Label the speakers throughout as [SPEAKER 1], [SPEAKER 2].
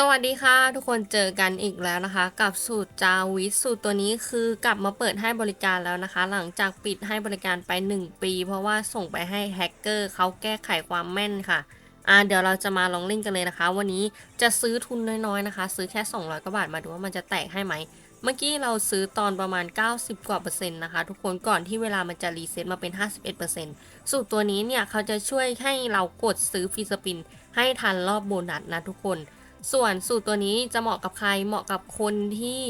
[SPEAKER 1] สวัสดีค่ะ ทุกคนเจอกันอีกแล้วนะคะ กับสูตรจาวิสสูตรตัวนี้คือกลับมาเปิดให้บริการแล้วนะคะ หลังจากปิดให้บริการไป 1 ปี เพราะว่าส่งไปให้แฮกเกอร์เขาแก้ไขความแม่นค่ะอ่าเดี๋ยวเราจะมาลองเล่นกันเลยนะคะ วันนี้จะซื้อทุนน้อยๆนะคะ ซื้อแค่ 200กว่าบาทมาดูว่ามันจะแตกให้ไหมเมื่อกี้เราซื้อตอนประมาณ 90 กว่าเปอร์เซ็นต์นะคะ ทุกคนก่อนที่เวลามันจะรีเซ็ตมาเป็น 51%สูตรตัวนี้เนี่ยเขาจะช่วยให้เรากดซื้อฟีสปินให้ทันรอบโบนัสนะทุกคน ส่วนสูตรตัวนี้จะเหมาะกับใครเหมาะกับคนที่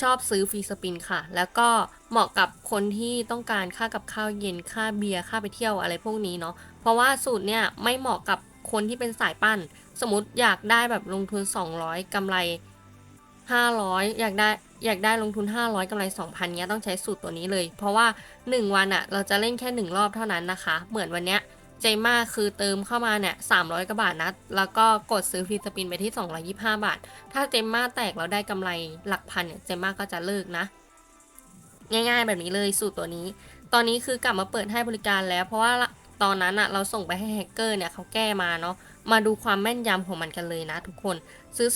[SPEAKER 1] ชอบซื้อฟรีสปินค่ะ แล้วก็เหมาะกับคนที่ต้องการค่ากับข้าวเย็นค่าเบียร์ค่าไปเที่ยวอะไรพวกนี้เนาะเพราะว่าสูตรเนี่ยไม่เหมาะกับคนที่เป็นสายปั้น สมมติอยากได้แบบลงทุน 200กำไร 500 อยากได้อยากได้ลงทุน 500กำไร 2,000เนี้ยต้องใช้สูตรตัวนี้เลย เพราะว่า 1 วันอะเราจะเล่นแค่ 1 รอบเท่านั้นนะคะ เหมือนวันเนี้ย เจม่าคือเติมเข้ามาเนี่ย300กว่าบาทนะ แล้วก็กดซื้อฟรีสปินไปที่ 225 บาท ถ้าเจม่าแตกแล้วได้กำไรหลักพันเนี่ยเจม่าก็จะเลิกนะ ง่ายๆแบบนี้เลยสูตรตัวนี้ ตอนนี้คือกลับมาเปิดให้บริการแล้วเพราะว่าตอนนั้นอะเราส่งไปให้แฮกเกอร์เนี่ยเขาแก้มาเนาะมาดูความแม่นยำของมันกันเลยนะทุกคนซื้อ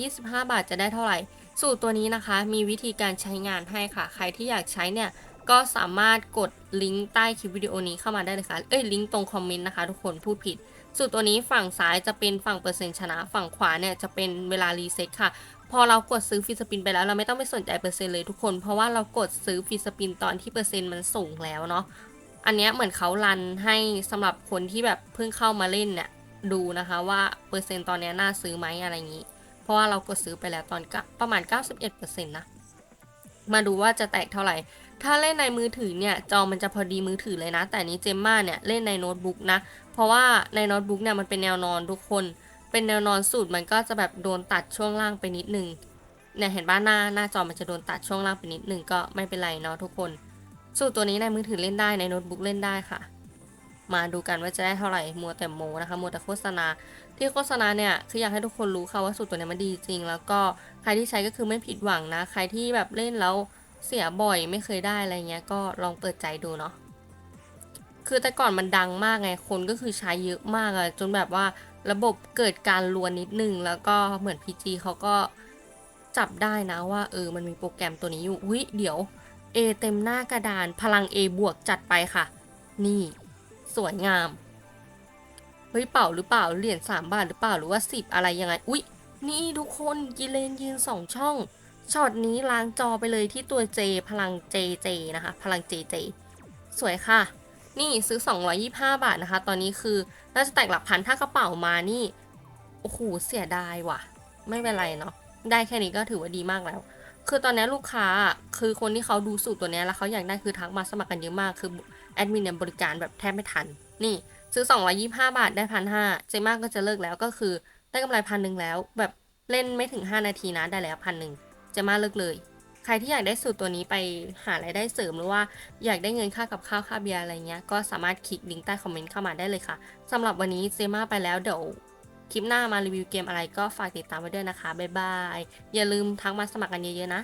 [SPEAKER 1] 225 บาทจะได้เท่าไหร่ สูตรตัวนี้นะคะ มีวิธีการใช้งานให้ค่ะ ใครที่อยากใช้เนี่ย ก็สามารถกดลิงก์ใต้คลิปวิดีโอนี้เข้ามาได้เลยค่ะ เอ้ยลิงก์ตรงคอมเมนต์นะคะทุกคนพูดผิด สูตรตัวนี้ฝั่งซ้ายจะเป็นฝั่งเปอร์เซ็นต์ชนะ ฝั่งขวาเนี่ยจะเป็นเวลารีเซ็ตค่ะ พอเรากดซื้อฟีสปินไปแล้วเราไม่ต้องไปสนใจเปอร์เซ็นต์เลยทุกคน เพราะว่าเรากดซื้อฟีสปินตอนที่เปอร์เซ็นต์มันสูงแล้วเนาะ อันนี้เหมือนเขารันให้สำหรับคนที่แบบเพิ่งเข้ามาเล่นเนี่ยดูนะคะว่าเปอร์เซ็นต์ตอนนี้น่าซื้อไหมอะไรอย่างนี้ เพราะว่าเรากดซื้อไปแล้วตอนกประมาณ 91%นะ มาดูว่าจะแตกเท่าไหร่ ถ้าเล่นในมือถือเนี่ยจอมันจะพอดีมือถือเลยนะ แต่นนี้เจมมาเนี่ยเล่นในโน้ตบุ๊กนะ เพราะว่าในโน้ตบุ๊กเนี่ยมันเป็นแนวนอนทุกคน เป็นแนวนอนสูตรมันก็จะแบบโดนตัดช่วงล่างไปนิดนึง เนี่ยเห็นบ้านหน้าหน้าจอมันจะโดนตัดช่วงล่างไปนิดนึงก็ไม่เป็นไรเนาะทุกคน สูตรตัวนี้ในมือถือเล่นได้ในโน้ตบุ๊กเล่นได้ค่ะ มาดูกันว่าจะได้เท่าไหร่มัวแต่โมนะคะมัวแต่โฆษณา ที่โฆษณาเนี่ยคืออยากให้ทุกคนรู้ค่ะว่าสูตรตัวนี้มันดีจริง แล้วก็ใครที่ใช้ก็คือไม่ผิดหวังนะ ใครที่แบบเล่นแล้วเสียบ่อยไม่เคยได้อะไรเงี้ยก็ลองเปิดใจดูเนาะคือแต่ก่อนมันดังมากไงคนก็คือใช้เยอะมากอะจนแบบว่าระบบเกิดการลวนนิดนึง แล้วก็เหมือน PG เขาก็จับได้นะว่าเออมันมีโปรแกรมตัวนี้อยู่อุ้ยเดี๋ยว A เต็มหน้ากระดานพลัง A บวกจัดไปค่ะ นี่ สวยงาม เฮ้ยเป่าหรือเปล่าเหรียญ3บาทหรือเปล่าหรือว่า10อะไรยังไง อุ๊ย นี่ทุกคนกิเลนยืน2ช่องช็อตนี้ล้างจอไปเลยที่ตัว J พลัง JJ นะคะ พลัง JJ สวยค่ะ นี่ซื้อ 225 บาทนะคะ ตอนนี้คือน่าจะแตกหลักพันถ้ากระเป๋ามานี่ โอ้โห เสียดายว่ะ ไม่เป็นไรเนาะ ได้แค่นี้ก็ถือว่าดีมากแล้ว คือตอนนี้ลูกค้า คือคนที่เขาดูสูตรตัวนี้แล้วเขาอยากได้คือทักมาสมัครกันเยอะมาก คือ แอดมินเนี่ยบริการแบบแทบไม่ทัน นี่ซื้อ 225 บาทได้พันห้าเจมากก็จะเลิกแล้วก็คือได้กำไรพันหนึ่งแล้ว แบบเล่นไม่ถึง 5 นาทีนะได้แล้วพันหนึ่งเจมาเลิกเลย ใครที่อยากได้สูตรตัวนี้ไปหารายได้เสริมหรือว่าอยากได้เงินค่ากับข้าวค่าเบียร์อะไรเงี้ยก็สามารถคลิกลิงก์ใต้คอมเมนต์เข้ามาได้เลยค่ะสำหรับวันนี้เจมาไปแล้วเดี๋ยวคลิปหน้ามารีวิวเกมอะไรก็ฝากติดตามไว้ด้วยนะคะบ๊ายบายอย่าลืมทักมาสมัครกันเยอะๆนะ